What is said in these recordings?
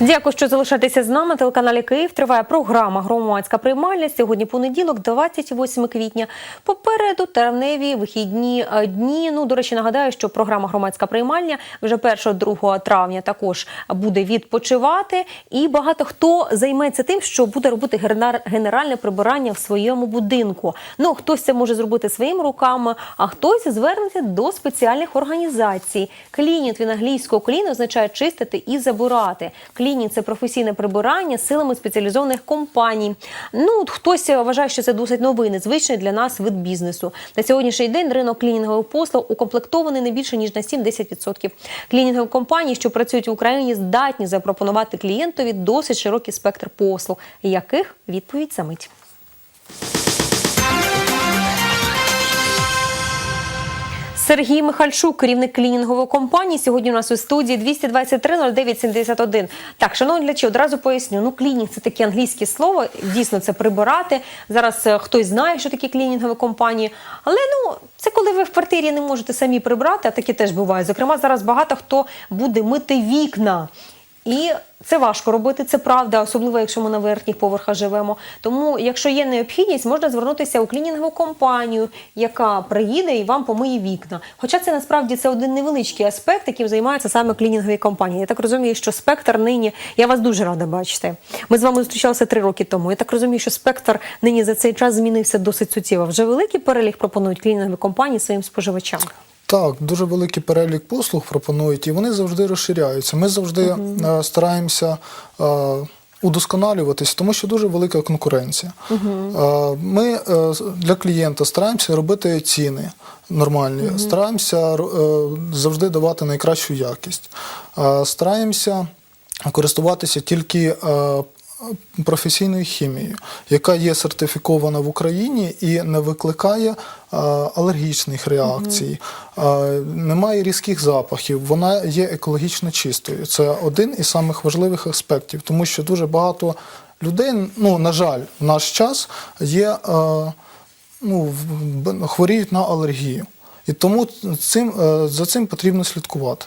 Дякую, що залишаєтеся з нами. Телеканалі Київ триває програма Громадська приймальня. Сьогодні понеділок, 28 квітня. Попереду травневі вихідні е, дні. Ну, до речі, нагадаю, що програма Громадська приймальня вже 1-2 травня також буде відпочивати. І багато хто займеться тим, що буде робити генеральне прибирання в своєму будинку. Ну, хтось це може зробити своїми руками, а хтось звернеться до спеціальних організацій. Клінінг від англійського клін означає чистити і забирати. Клінінг – це професійне прибирання силами спеціалізованих компаній. Ну, от хтось вважає, що це досить новий, незвичний для нас вид бізнесу. На сьогоднішній день ринок клінінгових послуг укомплектований не більше ніж на 7-10%. Клінінгові компанії, що працюють в Україні, здатні запропонувати клієнтові досить широкий спектр послуг, яких відповідь за мить. Сергій Михальчук, керівник клінінгової компанії. Сьогодні у нас у студії 223 09 71. Так, шановні глядачі, одразу поясню. Ну, клінінг це таке англійське слово. Дійсно, це прибирати. Зараз е, хтось знає, що такі клінінгові компанії. Але ну це коли ви в квартирі не можете самі прибрати, а таке теж буває. Зокрема, зараз багато хто буде мити вікна. І це важко робити, це правда, особливо якщо ми на верхніх поверхах живемо. Тому, якщо є необхідність, можна звернутися у клінінгову компанію, яка приїде і вам помиє вікна. Хоча це насправді це один невеличкий аспект, яким займаються саме клінінгові компанії. Я так розумію, що спектр нині. Я вас дуже рада бачити. Ми з вами зустрічалися три роки тому. Я так розумію, що спектр нині за цей час змінився досить суттєво. Вже великий перелік пропонують клінінгові компанії своїм споживачам. Так, дуже великий перелік послуг пропонують, і вони завжди розширяються. Ми завжди е, стараємося е, удосконалюватись, тому що дуже велика конкуренція. Е, Ми для клієнта стараємося робити ціни нормальні, стараємося е, завжди давати найкращу якість, стараємося користуватися тільки професійною хімією, яка є сертифікована в Україні і не викликає е, алергічних реакцій, е, немає різких запахів, вона є екологічно чистою. Це один із самих важливих аспектів, тому що дуже багато людей, ну на жаль, в наш час є е, ну, хворіють на алергію. І тому цим, за цим потрібно слідкувати.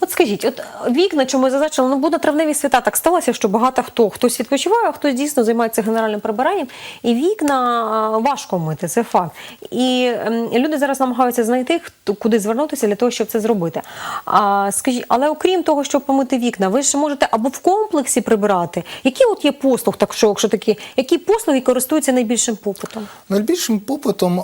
От скажіть, от вікна, чому зазначили, ну буде травневі свята. Так сталося, що багато хто хтось відпочиває, а хтось дійсно займається генеральним прибиранням, і вікна важко мити, це факт. І ем, люди зараз намагаються знайти, куди звернутися для того, щоб це зробити. А скажіть, але окрім того, щоб помити вікна, ви ж можете або в комплексі прибирати. Які от є послуг, так що, якщо такі, які послуги користуються найбільшим попитом? Найбільшим попитом е,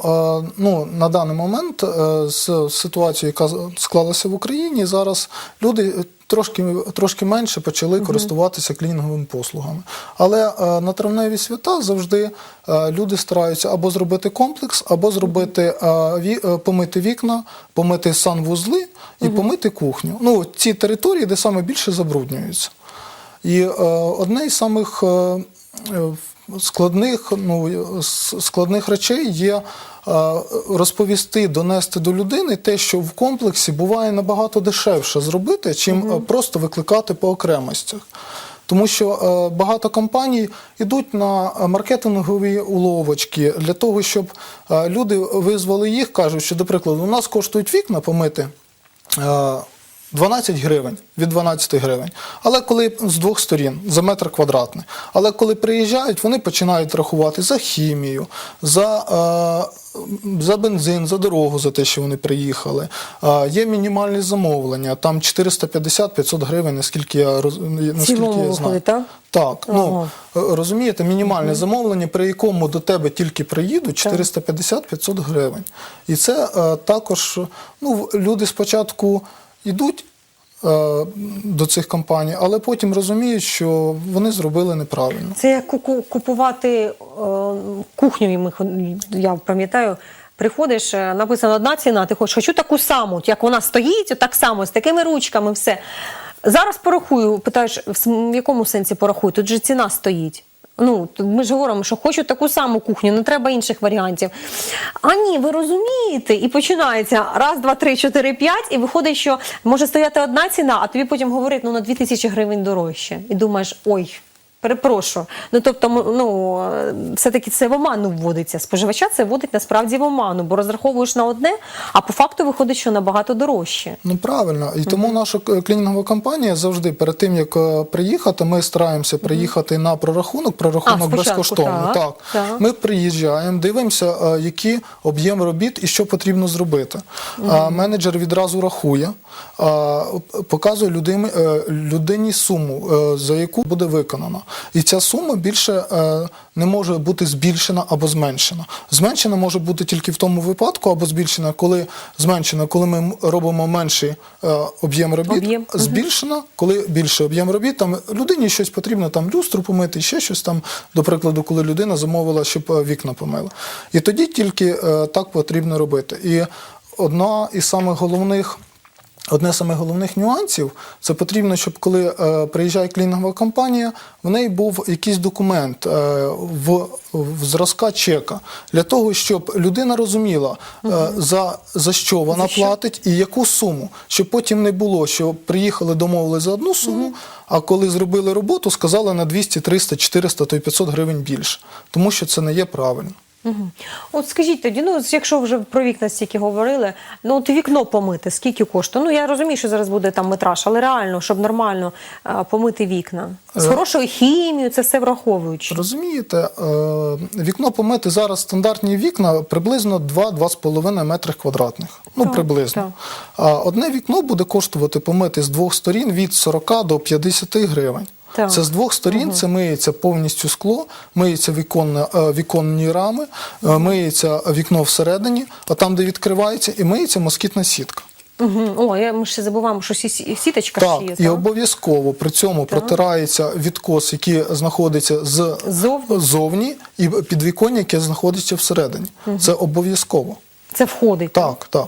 ну, на даний момент е, з ситуацією, яка склалася в Україні, зараз люди трошки, трошки менше почали користуватися клінінговими послугами. Але е, на травневі свята завжди е, люди стараються або зробити комплекс, або зробити е, ві- е, помити вікна, помити санвузли і помити кухню. Ну, ці території, де саме більше забруднюються. І е, одне із самих складних, ну, складних речей є е, розповісти, донести до людини те, що в комплексі буває набагато дешевше зробити, чим е, просто викликати по окремостях. Тому що е, багато компаній йдуть на маркетингові уловочки для того, щоб е, люди визвали їх, кажуть, що, до прикладу, у нас коштують вікна помити. е, 12 гривень від 12 гривень. Але коли з двох сторін за метр квадратний. Але коли приїжджають, вони починають рахувати за хімію, за, е, за бензин, за дорогу, за те, що вони приїхали. Е, є мінімальні замовлення, там 450-500 гривень, наскільки я наскільки я знаю. так? Так, ну Ага. е, розумієте, мінімальне замовлення, при якому до тебе тільки приїдуть 450-500 гривень. І це е, також ну, люди спочатку йдуть е, до цих компаній, але потім розуміють, що вони зробили неправильно. Це як купувати е, кухню, я пам'ятаю. Приходиш, е, написано одна ціна, ти хочеш, хочу таку саму, як вона стоїть, так само, з такими ручками, все. Зараз порахую, питаєш, в якому сенсі порахую? Тут же ціна стоїть. Ну, ми ж говоримо, що хочу таку саму кухню, не треба інших варіантів. А ні, ви розумієте, і починається раз, два, три, чотири, п'ять, і виходить, що може стояти одна ціна, а тобі потім говорить ну на дві тисячі гривень дорожче. І думаєш, ой, Перепрошую. Ну тобто, ну все-таки це в оману вводиться. Споживача це вводить насправді в оману, бо розраховуєш на одне, а по факту виходить, що набагато дорожче. Ну правильно, і тому наша клінінгова компанія завжди перед тим як е, приїхати, ми стараємося приїхати на прорахунок. Прорахунок А, безкоштовно. так, так. ми приїжджаємо, дивимося, е, які об'єм робіт і що потрібно зробити. А Менеджер відразу рахує, показує людині, е, людині суму, за яку буде виконано. І ця сума більше е, не може бути збільшена або зменшена. Зменшена може бути тільки в тому випадку, або збільшена, коли зменшена, коли ми робимо менший е, об'єм робіт, Об'єм, збільшена, коли більший об'єм робіт, там людині щось потрібно, там люстру помити, ще щось там, до прикладу, коли людина замовила, щоб е, вікна помила. І тоді тільки так потрібно робити. І одна із самих головних. Одне з самих головних нюансів це потрібно, щоб коли е, приїжджає клінінгова компанія, в неї був якийсь документ е, в, в зразка чека для того, щоб людина розуміла, е, за, за що вона За що? платить і яку суму, щоб потім не було, що приїхали, домовили за одну суму, а коли зробили роботу, сказали на 200, 300, 400, то й 500 гривень більше, тому що це не є правильно. Угу. От скажіть тоді, ну якщо вже про вікна стільки говорили, ну от вікно помити, скільки коштує? Ну я розумію, що зараз буде там метраж, але реально, щоб нормально е, помити вікна. З Е. хорошою хімією, це все враховуючи. Розумієте, е, вікно помити зараз стандартні вікна приблизно 2-2,5 метри квадратних. Ну, Так, приблизно. так. Одне вікно буде коштувати помити з двох сторін від 40 до 50 гривень. Так. Це з двох сторін, це миється повністю скло, миється віконне, е, віконні рами, е, миється вікно всередині, а там, де відкривається, і миється москітна сітка. Угу. О, я, ми ще забуваємо, що сі- сі- сіточка Так, ще є. і обов'язково при цьому протирається відкос, який знаходиться з Зовні? зовні, і підвіконня, яке знаходиться всередині. Це обов'язково. Це входить. Так, так.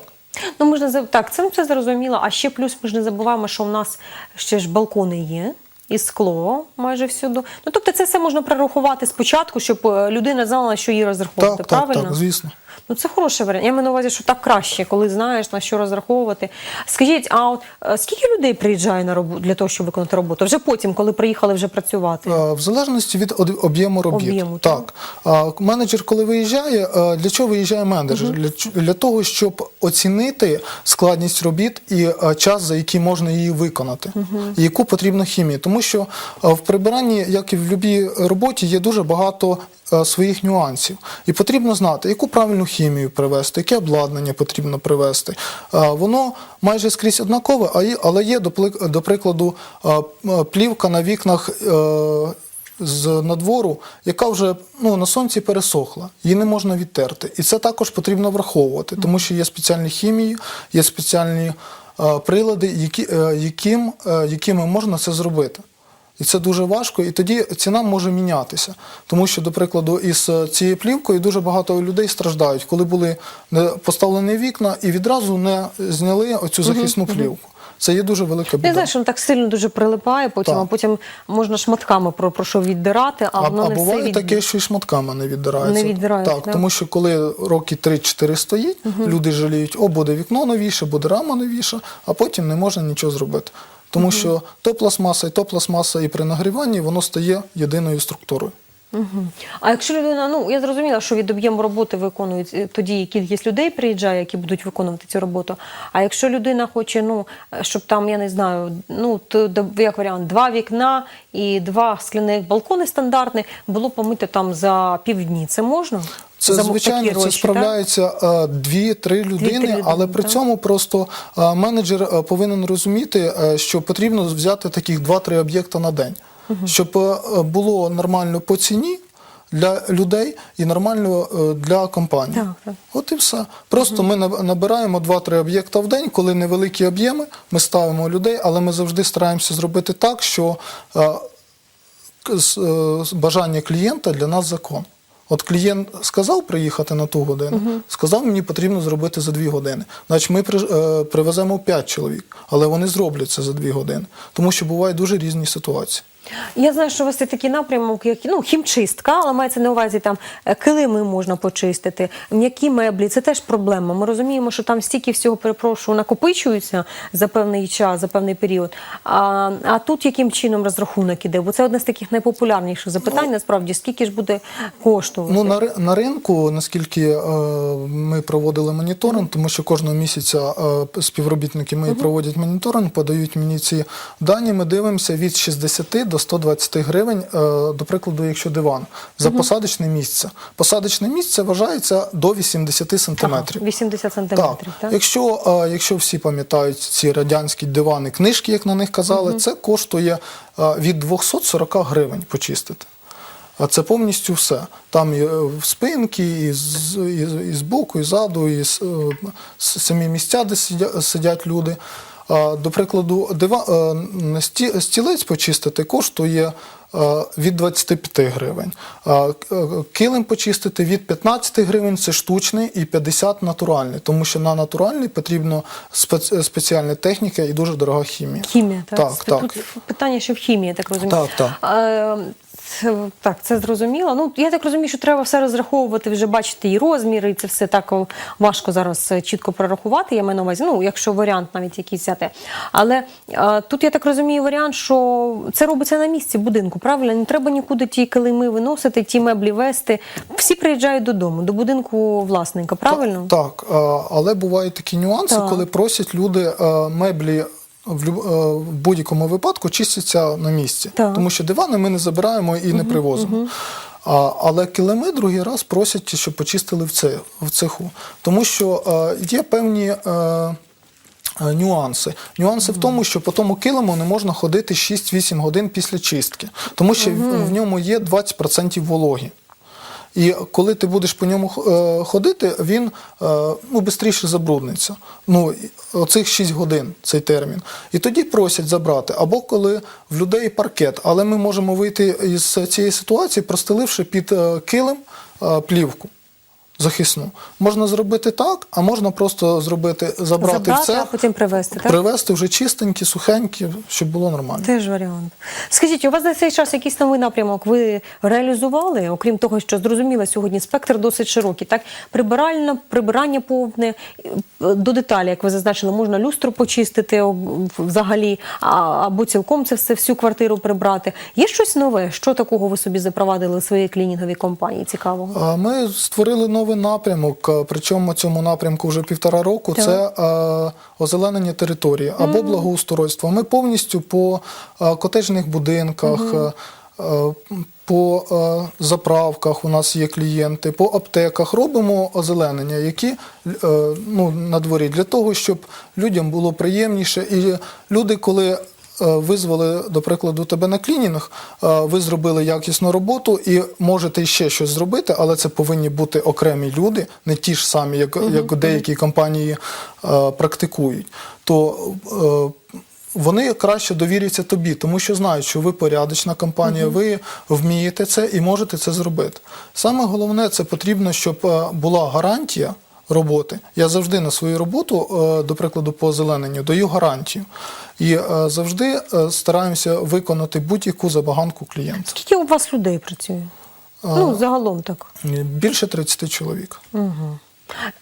Ну, заб- так, це все зрозуміло. А ще плюс ми ж не забуваємо, що в нас ще ж балкони є. І скло майже всюди. Ну тобто це все можна прорахувати спочатку, щоб е, людина знала, що її розраховувати. Так, так, так, звісно. Ну це хороший варіант. Я маю на увазі, що так краще, коли знаєш на що розраховувати. Скажіть, а от е, скільки людей приїжджає на роботу для того, щоб виконати роботу? Вже потім, коли приїхали вже працювати? Е, В залежності від об'єму робіт. Об'єму, так. А Менеджер, коли виїжджає, е, для чого виїжджає менеджер? Для, для того, щоб оцінити складність робіт і час, за який можна її виконати, і яку потрібно хімію. Тому що в прибиранні, як і в будь-якій роботі, є дуже багато своїх нюансів. І потрібно знати, яку правильну хімію привести, яке обладнання потрібно привести. Е, Воно майже скрізь однакове, але є, до прикладу, е, е, плівка на вікнах. е, з надвору, яка вже ну, на сонці пересохла, її не можна відтерти. І це також потрібно враховувати, тому що є спеціальні хімії, є спеціальні е, прилади, які, е, яким, е, якими можна це зробити. І це дуже важко, і тоді ціна може мінятися. Тому що, до прикладу, із е, цією плівкою дуже багато людей страждають, коли були поставлені вікна і відразу не зняли оцю захисну плівку. Це є дуже велика Я біда. знаю, що воно так сильно дуже прилипає, потім, Так. а потім можна шматками про, про що віддирати, а, А, воно а не буває від... таке, що і шматками не віддирається. Не віддирається, так, да? тому що коли роки 3-4 стоїть, люди жаліють, о, буде вікно новіше, буде рама новіша, а потім не можна нічого зробити. Тому що то пластмаса, і то пластмаса, і при нагріванні воно стає єдиною структурою. Мгм. А якщо людина, ну я зрозуміла, що від об'єму роботи виконують е, тоді кількість людей приїжджає, які будуть виконувати цю роботу. А якщо людина хоче, ну щоб там, я не знаю, ну то як варіант, два вікна і два скляних балкони стандартних було помити там за півдні, це можна? Це звичайно це речі, справляється е, дві-три людини, людини, але при цьому просто е, менеджер е, повинен розуміти, що потрібно взяти таких два-три об'єкта на день, щоб було нормально по ціні. Для людей і нормально для компанії. Так, так. От і все. Просто ми набираємо 2-3 об'єкта в день, коли невеликі об'єми, ми ставимо людей, але ми завжди стараємося зробити так, що бажання клієнта для нас закон. От клієнт сказав приїхати на ту годину, сказав, мені потрібно зробити за дві години. Значить, ми е, привеземо п'ять чоловік, але вони зроблять це за дві години. Тому що бувають дуже різні ситуації. Я знаю, що у вас є такий напрямок, як ну, хімчистка, але мається на увазі там е, килими можна почистити, м'які меблі. Це теж проблема. Ми розуміємо, що там стільки всього перепрошую накопичується за певний час, за певний період. А, а тут яким чином розрахунок іде? Бо це одне з таких найпопулярніших запитань. Насправді, скільки ж буде коштувати? Ну на, на ринку, наскільки е, ми проводили моніторинг, тому що кожного місяця е, співробітники мої проводять моніторинг, подають мені ці дані. Ми дивимося від 60 до 120 гривень, е, до прикладу, якщо диван за посадочне місце. Посадочне місце вважається до 80 Ага, сантиметрів. 80 сантиметрів. Так, якщо, е, якщо всі пам'ятають ці радянські дивани, книжки, як на них казали, це коштує е, від 240 гривень почистити. А це повністю все. Там і в спинки, і з, і, і з боку, і ззаду, і е, самі місця, де сидять люди. А, До прикладу, дива, е, стілець почистити коштує е, від 25 гривень. Е, Килим почистити від 15 гривень це штучний і 50 натуральний, тому що на натуральний потрібно спеціальна техніка і дуже дорога хімія. Хімія, так. Так, так. Тут питання, що в хімії, так розумію. Так, так. А, це- так, це зрозуміло. Ну, я так розумію, що треба все розраховувати, вже бачити і розміри, і це все так важко зараз е, чітко прорахувати. Я маю на увазі, ну, якщо варіант навіть якийсь взяти. Але а, тут я так розумію варіант, що це робиться на місці будинку, правильно? Не треба нікуди ті килими виносити, ті меблі вести. Всі приїжджають додому, до будинку власника, правильно? Так, а, але бувають такі нюанси, Так. коли просять люди е, меблі. В е, в будь-якому випадку чистяться на місці, Так. тому що дивани ми не забираємо і не привозимо. А, але килими другий раз просять, щоб почистили в, це, в цеху. Тому що е, є певні е, е, нюанси. Нюанси в тому, що по тому килиму не можна ходити 6-8 годин після чистки, тому що в, в ньому є 20% вологі. І коли ти будеш по ньому е, ходити, він е, ну, швидше забрудниться. Ну, оцих 6 годин цей термін. І тоді просять забрати. Або коли в людей паркет. Але ми можемо вийти із цієї ситуації, простеливши під е, килим е, плівку захисну. Можна зробити так, а можна просто зробити, забрати, Забрати, в цех, а потім привезти, так? привезти вже чистенькі, сухенькі, щоб було нормально. Теж варіант. Скажіть, у вас на цей час якийсь новий напрямок ви реалізували, окрім того, що зрозуміло, сьогодні спектр досить широкий. Так, прибиральне, прибирання повне до деталі, як ви зазначили, можна люстру почистити взагалі, або цілком це все всю квартиру прибрати. Є щось нове? Що такого ви собі запровадили в своїй клінінговій компанії? Цікавого? Ми створили новий напрямок, е, причому цьому напрямку вже півтора року. Так. Це е, озеленення території або благоустройство. Ми повністю по е, котежних будинках. е, е, По заправках у нас є клієнти, по аптеках робимо озеленення, які ну, на дворі для того, щоб людям було приємніше. І люди, коли визвали, до прикладу, тебе на клінінг, е, ви зробили якісну роботу і можете ще щось зробити, але це повинні бути окремі люди, не ті ж самі, як, як деякі компанії е, практикують. То е, вони краще довіряться тобі, тому що знають, що ви порядочна компанія, ви вмієте це і можете це зробити. Саме головне, це потрібно, щоб е, була гарантія роботи. Я завжди на свою роботу, е, до прикладу, по озелененню даю гарантію. І е, завжди е, стараємося виконати будь-яку забаганку клієнта. Скільки у вас людей працює? Ну, загалом так. Більше 30 чоловік. Угу.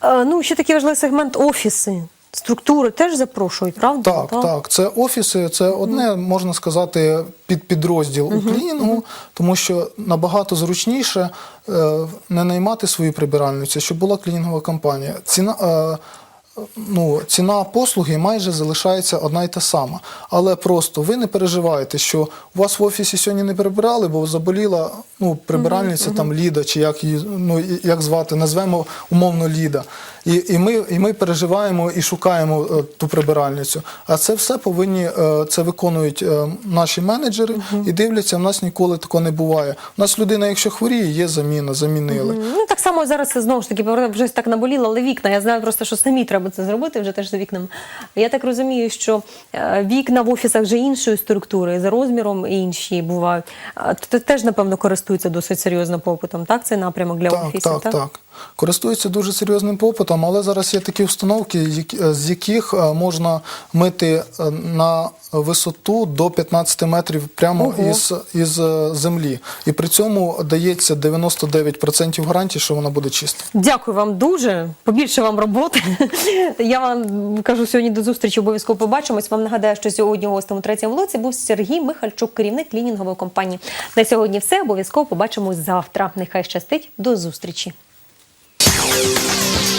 Ну, ще такий важливий сегмент офіси, структури теж запрошують, правда? Так, так. Це офіси, це одне, можна сказати, під підрозділ у клінінгу, тому що набагато зручніше е, не наймати свою прибиральницю, щоб була клінінгова компанія. Ціна. Е, Ну, ціна послуги майже залишається одна й та сама. Але просто ви не переживаєте, що у вас в офісі сьогодні не прибирали, бо заболіла ну, прибиральниця там Ліда, чи як її ну, як звати, назвемо умовно Ліда. І, і, ми, і ми переживаємо і шукаємо е, ту прибиральницю. А це все повинні е, це виконують е, наші менеджери і дивляться. В нас ніколи такого не буває. У нас людина, якщо хворіє, є заміна, замінили. Ну так само зараз знову ж таки вже так наболіло, але вікна. Я знаю просто, що самі треба це зробити вже теж за вікнами. Я так розумію, що е, вікна в офісах вже іншої структури, за розміром інші бувають. Це теж, напевно, користується досить серйозним попитом, так? Цей напрямок для Так, офісів, так, так. Користується дуже серйозним попитом, але зараз є такі установки, е, з яких е, можна мити е, на висоту до 15 метрів прямо Ого. із, із землі. І при цьому дається 99% гарантії, що вона буде чиста. Дякую вам дуже. Побільше вам роботи. Я вам кажу сьогодні до зустрічі. Обов'язково побачимось. Вам нагадаю, що сьогодні гостем у третьому блоці був Сергій Михальчук, керівник клінінгової компанії. На сьогодні все. Обов'язково побачимось завтра. Нехай щастить. До зустрічі. Música